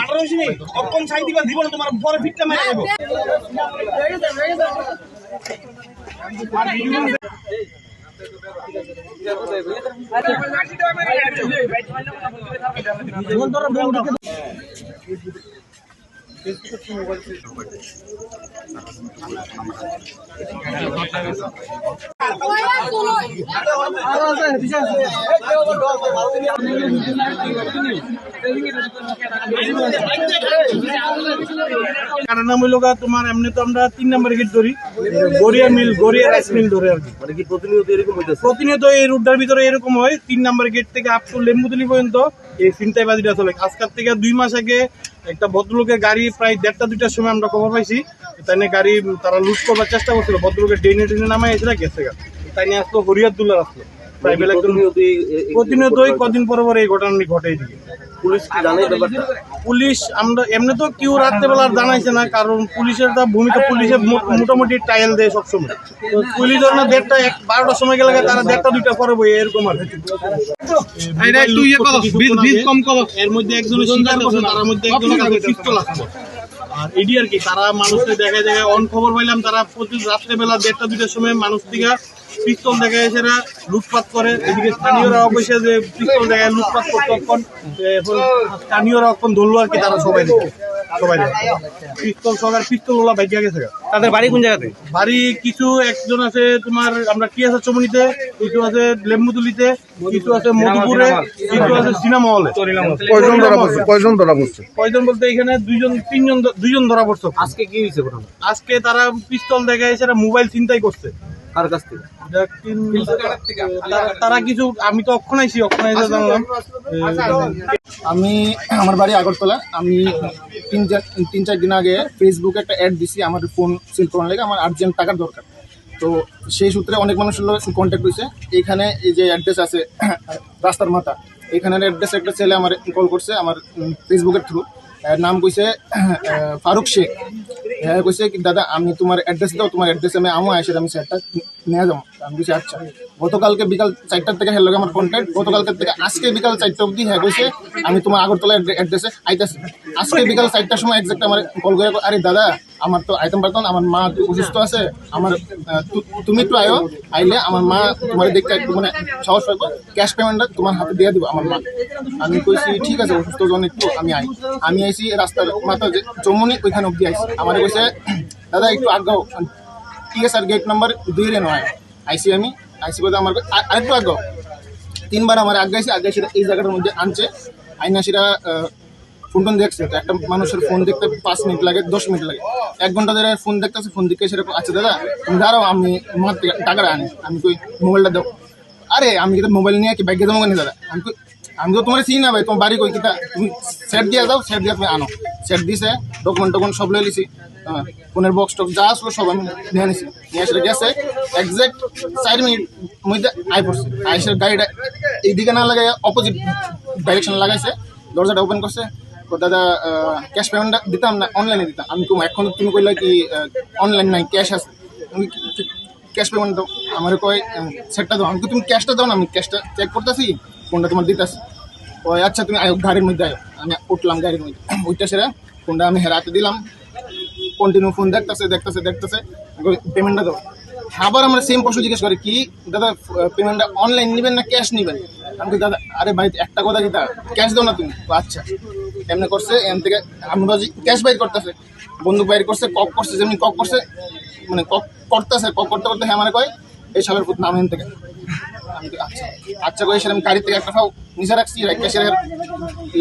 আঠারোশো নেই। অক্ষম সাই দিবা দিব না তোমার পরে ফিটটা মেরে দেবো কারণ নাম হইল তোমার এমনি তো আমরা তিন নম্বর গেট ধরি। Garia mill Garia rice mill ধরে আর কি। মানে কি প্রতিনিয়ত এরকম হইতেছে? প্রতিনিয়ত এই রুটটার ভিতরে এরকম হয় তিন নাম্বার গেট থেকে আপ টু লেম্বুতলি পর্যন্ত এই চিন্তাই বাজিটা চলে। আজকাল থেকে দুই মাস আগে একটা ভদ্রলোকের গাড়ি প্রায় দেড়টা, দুইটার সময় আমরা খবর পাইছি। তাই নিয়ে গাড়ি তারা লুট করবার চেষ্টা করছিল। ভদ্রলোকের ডেনে টেনে নামায় এসে গেছে তাই নিয়ে আসলো হরিয়াদুল্লাহ আসলো। একজন- এই- প্রতিনিয়তই কদিন পর পর এই ঘটনা ঘটে পুলিশ কি জানে পুলিশ আমরা এমনি তো কেউ রাত্রেবেলা জানাইছে না কারণ পুলিশের তা ভূমিকা পুলিশের মোটামুটি টাইল দেয় সবসময়। তো পুলিশ ধর না দেড়টা এক বারোটার সময় গেলে তারা দেড়টা দুইটা পরে বই এরকম আর এর মধ্যে করছে তার মধ্যে পিস্তল আছে। আর এডি আর কি, তারা মানুষকে দেখা যায় অন খবর পাইলাম, তারা প্রতি রাত্রেবেলা দেড়টা দুটার সময় মানুষ থেকে পিস্তল দেখা এসে লুটপাট করে। এদিকে স্থানীয়রা অবশ্যই যে পিস্তল দেখায় লুটপাট করতো, তখন স্থানীয়রা এখন ধরলো আর কি তারা সবাই দেখে। সবাই পিস্তল সবার পিস্তল ওলা বাইকে গেছে তাদের বাড়ি কোন জায়গাতে? বাড়ি কিছু একজন আছে তোমার আমরা কি আছে চমনিতে কিছু আছে লেম্বুতুলিতে কিছু আছে মধুপুরে কিছু আছে সিনেমা হলে। কয়জন ধরা পড়ছে? কয়জন ধরা পড়ছে? কয়জন বলতে এখানে দুইজন তিনজন দুইজন ধরা পড়ছে। আজকে কি হয়েছে আজকে তারা পিস্তল দেখা এসে মোবাইল চিন্তাই করছে। কার কাছ থেকে? তারা- তারা কিছু আমি তো অক্ষণ আইসি অক্ষণ আইসে জানলাম। আমি আমার বাড়ি আগরতলা। আমি তিন চার তিন চার দিন আগে ফেসবুকে একটা অ্যাড দিছি আমার ফোন সেল করার লাগে, আমার আর্জেন্ট টাকার দরকার। তো সেই সূত্রে অনেক মানুষের লোক কন্ট্যাক্ট হয়েছে এখানে এই যে অ্যাড্রেস আছে, রাস্তার মাথা, এখানের অ্যাড্রেস একটা ছেলে আমার কল করছে আমার ফেসবুকের থ্রু নাম কইছে ফারুক শেখ। হ্যাঁ কইছে দাদা, আমি তোমার অ্যাড্রেস দাও, তোমার অ্যাড্রেসে আমি আমো আসে আমি সেটটা নিয়ে যাব। আমি কইছি আচ্ছা। গতকালকে বিকাল চারটার থেকে হ্যালো আমার কন্ট্যাক্ট গতকালকে থেকে আজকে বিকাল চারটা অবধি হ্যাঁ কইছে। আমি তোমার আগরতলা অ্যাড্রেসে আইতাছি। আজকে বিকাল চারটার সময় একজাক্ট আমার কল করে আরে দাদা, আমার তো আইতেম পারতাম আমার মা অসুস্থ আছে, আমার তুমি একটু আয়ো, আইলে আমার মা তোমার দেখতে একটু মানে সাহস পাইবো ক্যাশ পেমেন্টটা তোমার হাতে দিয়ে দিব আমার মা। আমি কইছি, ঠিক আছে, অসুস্থ জন একটু, আমি আই। আমি আইছি রাস্তার মাথা যে চমনি ওইখানে অব্দি আইছি। আমার কইছে, দাদা, একটু আগাও। ঠিক আছে স্যার গেট নাম্বার দুই রে নয়। আইসি আমি। আইসি বলতে আমার আরেকটু আগাও তিনবার আমার আগাইছি আগাইছি এই জায়গাটার মধ্যে আনছে। আইনা সেটা ফোন টোন দেখছে। তো একটা মানুষের ফোন দেখতে পাঁচ মিনিট লাগে, দশ মিনিট লাগে। এক ঘণ্টা ধরে ফোন দেখতেছে ফোন দেখে সেরকম আচ্ছা দাদা, তুমি দাঁড়াও, আমি আমার টাকাটা আনি। আমি কই মোবাইলটা দাও। আরে, আমি কিন্তু মোবাইল নিয়ে কি ব্যাগে দেবো কেন দাদা? আমি কই, আমি তো তোমার চিনি না ভাই, তোমার বাড়ি কই কিটা তুমি সেট দিয়ে দাও সেট দিয়ে তুমি আনো। সেট দিছে ডকুমেন্ট টকুমেন্ট সব লয়ে লিছি ফোনের বক্স টক যা আসলো সব আমি নিয়ে নিছি। নিয়ে এসে গেছে একজ্যাক্ট চার মিনিট মধ্যে আই পড়ছে। আইসের গাড়িটা এইদিকে না লাগাই অপোজিট ডাইরেকশন লাগাইছে। দরজাটা ওপেন করছে। দাদা ক্যাশ পেমেন্টটা দিতাম না অনলাইনে দিতাম। আমি কম এখন তুমি কইলা কি অনলাইন নাই ক্যাশ আছে? ক্যাশ পেমেন্ট দাও? আমার কয় সেটটা দাও। আমি তুমি ক্যাশটা দাও না, আমি ক্যাশটা চেক করতেছি ফোনটা তোমার দিতেছি। ওই আচ্ছা তুমি গাড়ির মধ্যে আয়ো। আমি উঠলাম গাড়ির মধ্যে। ওইটা সেরা ফোনটা আমি হেরাতে দিলাম। কন্টিনিউ ফোন দেখতেছে দেখতেছে দেখতেছে। পেমেন্টটা দাও। আবার আমরা সেম প্রশ্ন জিজ্ঞেস করে, কি দাদা পেমেন্টটা অনলাইন নেবেন না ক্যাশ নেবেন? আমি দাদা, আরে ভাই, একটা কথা কি ক্যাশ দাও না তুমি? আচ্ছা এমনি করছে? এম থেকে আমি আমরা ক্যাশ বাইর করতেছে। বন্দুক বাইর করছে, কক করছে, যেমনি কক করছে মানে কক করতেছে, কক করতে করতে হ্যাঁ মানে কয়, এই সালের পুত নাম এম থেকে। আমি আচ্ছা আচ্ছা করে সেরকম গাড়ি থেকে একটা ফাও নিচে রাখছি সেরা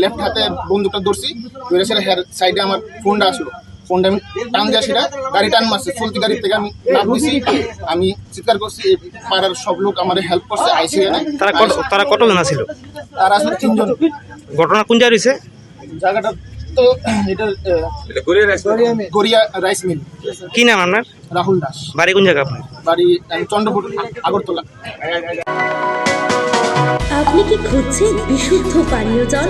লেফট হাতে বন্দুকটা ধরছি, ধরে সেরা হেয়ার সাইডে আমার ফোনটা আসলো। ফোনটা আমি টান দেওয়া সেটা গাড়ি টান মারছে চলতি গাড়ি থেকে আমি লাভ দিছি। আমি চিৎকার করছি পাড়ার সব লোক আমার হেল্প করছে আইসি তারা কত তারা কতজন ছিল? তারা আসলে তিনজন। ঘটনা কোন জায়গায় হয়েছে জায়গাটা তো এটা গড়িয়া রাইস মিল কি নাম আপনার? রাহুল দাস। বাড়ি কোন জায়গা আপনার? বাড়ি আহ, চন্দ্রপুর আগরতলা। আপনি কি খুঁজছেন বিশুদ্ধ পানীয় জল?